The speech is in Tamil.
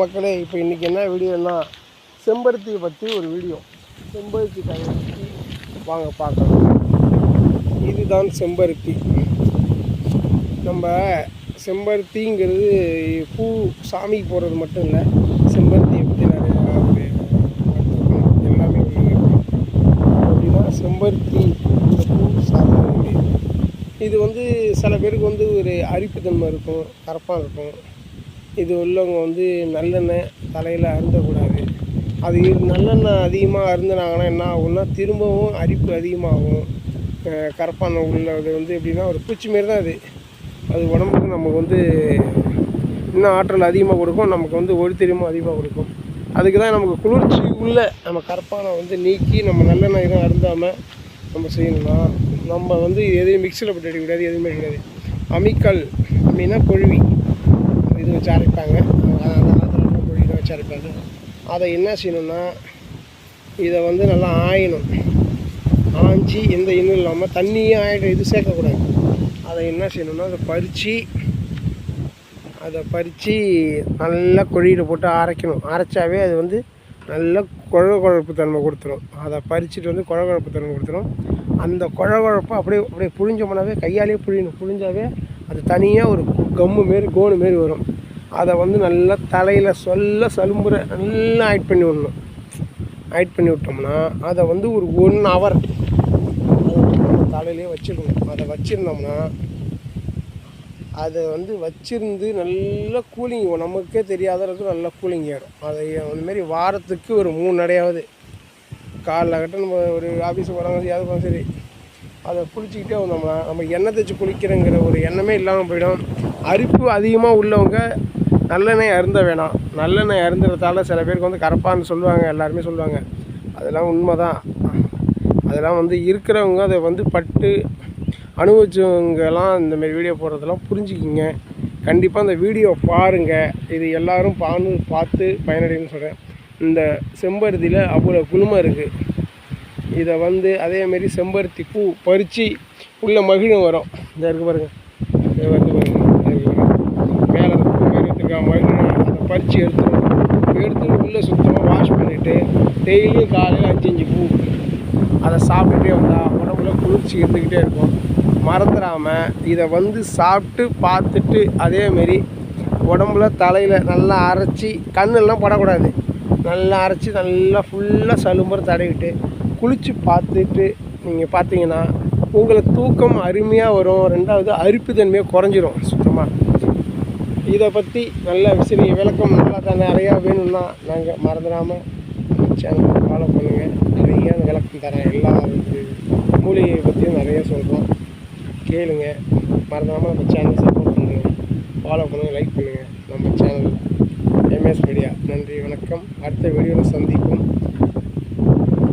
மக்களே இப்போ இன்றைக்கி என்ன வீடியோன்னா செம்பருத்தியை பற்றி ஒரு வீடியோ. செம்பருத்தி காயை பற்றி வாங்க பார்க்கலாம். இதுதான் செம்பருத்தி. நம்ம செம்பருத்திங்கிறது பூ சாமிக்கு போடுறது மட்டும் இல்லை செம்பருத்தியை பற்றி நிறைய எல்லாமே அப்படின்னா செம்பருத்தி இந்த பூ சாமி இது. வந்து சில பேருக்கு வந்து ஒரு அரிப்புத்தன்மை இருக்கும் கரப்பாக இருக்கும். இது உள்ளவங்க வந்து நல்லெண்ணெய் தலையில் அருந்தக்கூடாது. அது நல்லெண்ணெய் அதிகமாக அருந்தினாங்கன்னா என்ன ஆகும்னா திரும்பவும் அரிப்பு அதிகமாகும். கரப்பான உள்ளது வந்து எப்படின்னா ஒரு பூச்சி மாரி தான் அது. அது உடம்புக்கு நமக்கு வந்து இன்னும் ஆற்றல் அதிகமாக கொடுக்கும். நமக்கு வந்து ஒளித்தெரியமும் அதிகமாக கொடுக்கும். அதுக்கு தான் நமக்கு குளிர்ச்சி உள்ள நம்ம கரப்பானை வந்து நீக்கி நம்ம நல்லெண்ணெய் எதுவும் அருந்தாமல் நம்ம செய்யணும்னா நம்ம வந்து எதையும் மிக்சியில் போட்டு அடிக்கக்கூடாது எதுவுமே கிடையாது அமிக்கல் அப்படின்னா கொழுவி. இது வச்சு அரைப்பாங்க. அந்த காலத்தில் வச்சு அரைப்பாங்க. அதை என்ன செய்யணும்னா இதை வந்து நல்லா ஆயணும். ஆஞ்சி எந்த இன்னும் இல்லாமல் தண்ணியும் ஆயிடும். இது சேர்க்கக்கூடாது. அதை என்ன செய்யணும்னா அதை பறித்து அதை பறித்து நல்லா கொழியில் போட்டு அரைக்கணும். அரைச்சாவே அது வந்து நல்ல குழ குழப்பு தன்மை கொடுத்துரும். அதை பறிச்சுட்டு வந்து குழ குழப்பு தன்மை கொடுத்துரும். அந்த குழ குழப்பை அப்படியே அப்படியே புழிஞ்சோம்னாவே கையாலேயே புழியணும். புழிஞ்சாவே அது தனியாக ஒரு கம்மு மாரி கோணு மாரி வரும். அதை வந்து நல்லா தலையில் சொல்ல சலும்புற நல்லா ஆட் பண்ணி விடணும். ஆட் பண்ணி விட்டோம்னா அதை வந்து ஒரு ஒன் ஹவர் தலையிலே வச்சிடணும். அதை வச்சுருந்தோம்னா அதை வந்து வச்சுருந்து நல்லா கூலிங் நமக்கே தெரியாத அளவுக்கு நல்லா கூலிங் ஆகிடும் அதை அந்தமாரி வாரத்துக்கு ஒரு மூணு நடையாவது காலைல கட்ட நம்ம ஒரு ஆஃபீஸுக்கு போகிறாங்க யாவது சரி. அதை குளிச்சுக்கிட்டே வந்தோம்னா நம்ம எண்ணெய் தேய்ச்சி குளிக்கிறங்கிற ஒரு எண்ணமே இல்லாமல் போயிடும். அரிப்பு அதிகமாக உள்ளவங்க நல்லெண்ணெய் அருந்த வேணாம். நல்லெண்ணெய் அருந்துறதால சில பேருக்கு வந்து கரப்பான்னு சொல்லுவாங்க எல்லாருமே சொல்லுவாங்க. அதெல்லாம் உண்மை தான் அதெல்லாம் வந்து இருக்கிறவங்க அதை வந்து பட்டு அனுபவிச்சவங்கெல்லாம் இந்தமாரி வீடியோ போடுறதெல்லாம் புரிஞ்சுக்கிங்க. கண்டிப்பாக அந்த வீடியோ பாருங்கள் இது எல்லோரும் பானு பார்த்து பயனடைன்னு சொல்கிறேன் இந்த செம்பருத்தியில் அவ்வளோ குளுமை இருக்குது இதை வந்து அதேமாரி செம்பருத்தி பூ பறித்து உள்ளே மகிழும் வரும். இந்த இருக்கு பாருங்கள் இது வந்து பாருங்கள் மேலே அந்த பூ மாரி மகிழும் அதை பறித்து எடுத்துடும் எடுத்து உள்ளே சுத்தமாக வாஷ் பண்ணிவிட்டு டெய்லியும் காலையில் அஞ்சு அஞ்சு பூ. அதை சாப்பிட்டுட்டே வந்தால் உடம்புல குளிர்ச்சி இருந்துக்கிட்டே இருக்கும். மறந்துடாமல் இதை வந்து சாப்பிட்டு பார்த்துட்டு அதேமாரி உடம்புல தலையில் நல்லா அரைச்சி கண்ணெல்லாம் படக்கூடாது. நல்லா அரைச்சி நல்லா ஃபுல்லாக சலும்புற தடவிட்டு குளித்து பார்த்துட்டு நீங்கள் பார்த்தீங்கன்னா உங்களுக்கு தூக்கம் அருமையாக வரும். ரெண்டாவது அரிப்புத்தன்மையாக குறைஞ்சிரும் சுத்தமாக இதை பற்றி நல்ல விஷய விளக்கம் நல்லா தான் நிறையா வேணும்னா நாங்கள் மறந்துடாமல் சேனலை ஃபாலோ பண்ணுங்கள் நிறைய விளக்கம் தரேன். எல்லா இது மூலிகையை பற்றியும் நிறைய சொல்கிறோம் கேளுங்க. மறந்துடாமல் நம்ம சேனல் சப்போர்ட் பண்ணுங்கள் ஃபாலோ பண்ணுங்கள் லைக் பண்ணுங்கள் நம்ம சேனல் எம்எஸ் மீடியா நன்றி வணக்கம். அடுத்த வீடியோவில் சந்திப்போம்.